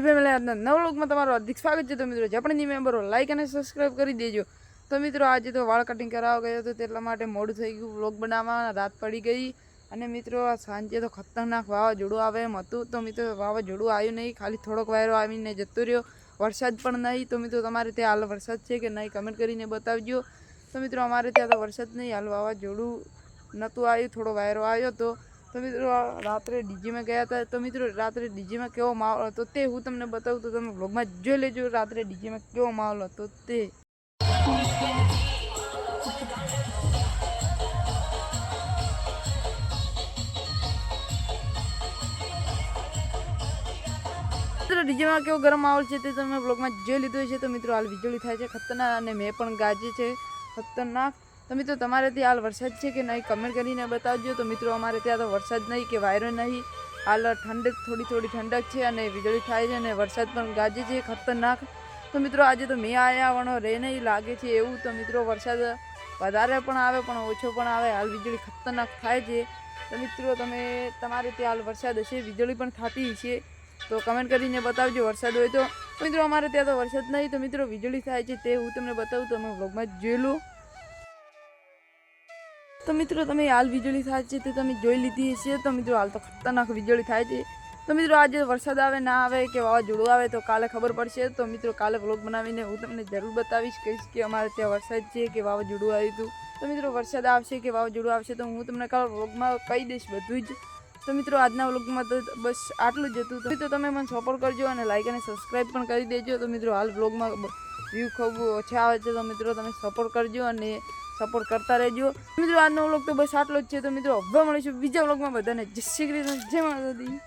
આજના નવ લોકમાં તમારું હાર્દિક સ્વાગત છે. તો મિત્રો જાપણી મેમ્બરો લાઈક અને સબસ્ક્રાઈબ કરી દેજો. તો મિત્રો, આજે તો વાળ કટિંગ કરાવવા ગયો હતો, તેટલા માટે મોડું થઈ ગયું વ્લોગ બનાવવામાં રાત પડી ગઈ. અને મિત્રો, આ સાંજે તો ખતરનાક વાવાઝોડું આવે એમ હતું. તો મિત્રો, વાવાઝોડું આવ્યું નહીં, ખાલી થોડોક વાયરો આવીને જતો રહ્યો. વરસાદ પણ નહીં. તો મિત્રો, તમારે ત્યાં હાલ વરસાદ છે કે નહીં કમેન્ટ કરીને બતાવજો. તો મિત્રો, અમારે ત્યાં તો વરસાદ નહીં. હાલ વાવાઝોડું નહોતું આવ્યું, થોડો વાયરો આવ્યો તો. તો મિત્રો રાત્રે ડીજેમાં ગયા હતા. તો મિત્રો, રાત્રે ડીજેમાં કેવો માહોલ હતો તે હું તમને બતાવું. તો તમે બ્લોગમાં જોઈ લેજો, રાત્રે ડીજીમાં કેવો માહોલ હતો તે. ડીજેમાં કેવો ગરમ માહોલ છે તે તમે બ્લોગમાં જોઈ લીધો છે તો મિત્રો, હાલ વીજળી થાય છે, ખતરનાક, અને મેં પણ ગાજે છે. ખતરનાક તો મિત્રો તમારે ત્યાં હાલ વરસાદ છે કે નહીં કમેન્ટ કરીને બતાવજો. તો મિત્રો, અમારે ત્યાં તો વરસાદ નહીં કે વાયરો નહીં. હાલ ઠંડક, થોડી થોડી ઠંડક છે અને વીજળી થાય છે અને વરસાદ પણ ગાજે છે, ખતરનાક. તો મિત્રો, આજે તો મેં આવ્યા વણો રે નહીં, લાગે છે એવું. તો મિત્રો, વરસાદ વધારે પણ આવે, પણ ઓછો પણ આવે. હાલ વીજળી ખતરનાક થાય છે. તો મિત્રો, તમે તમારે ત્યાં હાલ વરસાદ હશે, વીજળી પણ થતી છે તો કમેન્ટ કરીને બતાવજો વરસાદ હોય તો. મિત્રો, અમારે ત્યાં તો વરસાદ નહીં. તો મિત્રો, વીજળી થાય છે તે હું તમને બતાવું. તો અમે વ્લોગમાં જોઈ જોયેલું. તો મિત્રો, તમે હાલ વીજળી થાય છે તે તમે જોઈ લીધી હશે. તો મિત્રો, હાલ તો ખતરનાક વીજળી થાય છે. તો મિત્રો, આજે વરસાદ આવે, ના આવે કે વાવાઝોડું આવે તો કાલે ખબર પડશે. તો મિત્રો, કાલે વ્લોગ બનાવીને હું તમને જરૂર બતાવીશ, કહીશ કે અમારે ત્યાં વરસાદ છે કે વાવાઝોડું આવ્યું હતું. તો મિત્રો, વરસાદ આવશે કે વાવાઝોડું આવશે તો હું તમને કાલે વ્લોગમાં કહી દઈશ બધું જ. તો મિત્રો, આજના વ્લોગમાં તો બસ આટલું જ હતું. તો તમે મને સપોર્ટ કરજો અને લાઈક અને સબસ્ક્રાઈબ પણ કરી દેજો. તો મિત્રો, હાલ વ્લોગમાં વ્યૂ ખૂબ ઓછા આવે છે. તો મિત્રો, તમે સપોર્ટ કરજો અને સપોર્ટ કરતા રહેજો. મિત્રો, આજનો વ્લોગ તો બસ આટલો જ છે. તો મિત્રો, હવે મળીશું બીજા વ્લોગમાં બધાને. જય શ્રી કૃષ્ણ. જય માતાજી.